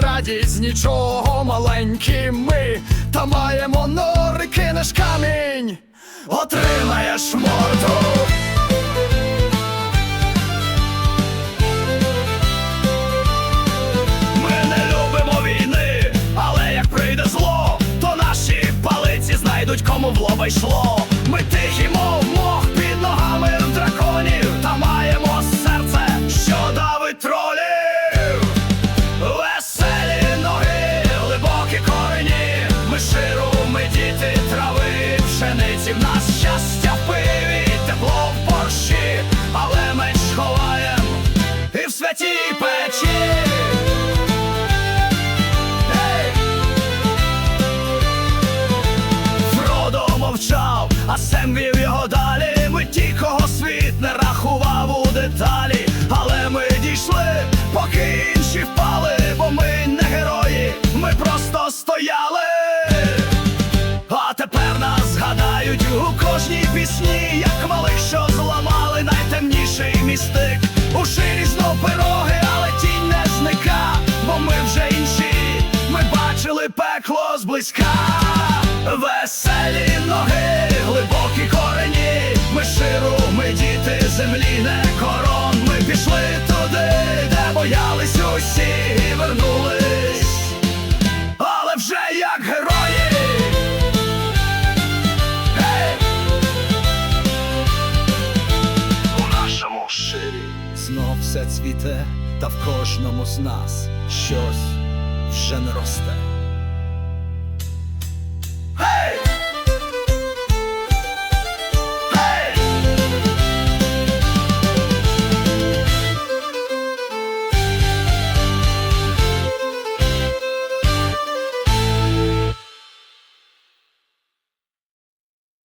раді з нічого маленькі ми, та маємо нори, кинеш камінь, отримаєш морду. Ми не любимо війни, але як прийде зло, то наші палиці знайдуть кому в лоба йшло. Ми і печі. Фродо мовчав, а Сем вів його далі. Ми ті, кого світ не рахував у деталі, але ми дійшли, поки інші впали, бо ми не герої, ми просто стояли. А тепер нас згадають у кожній пісні, як малих, що зламали найтемніший містик. У ширі бачили пекло зблизька. Веселі ноги, глибокі корені, ми ширу, ми діти землі, не корон. Ми пішли туди, де боялись усі і вернулись, але вже як герої. У нашому ширі знов все цвіте, та в кожному з нас щось вже не росте.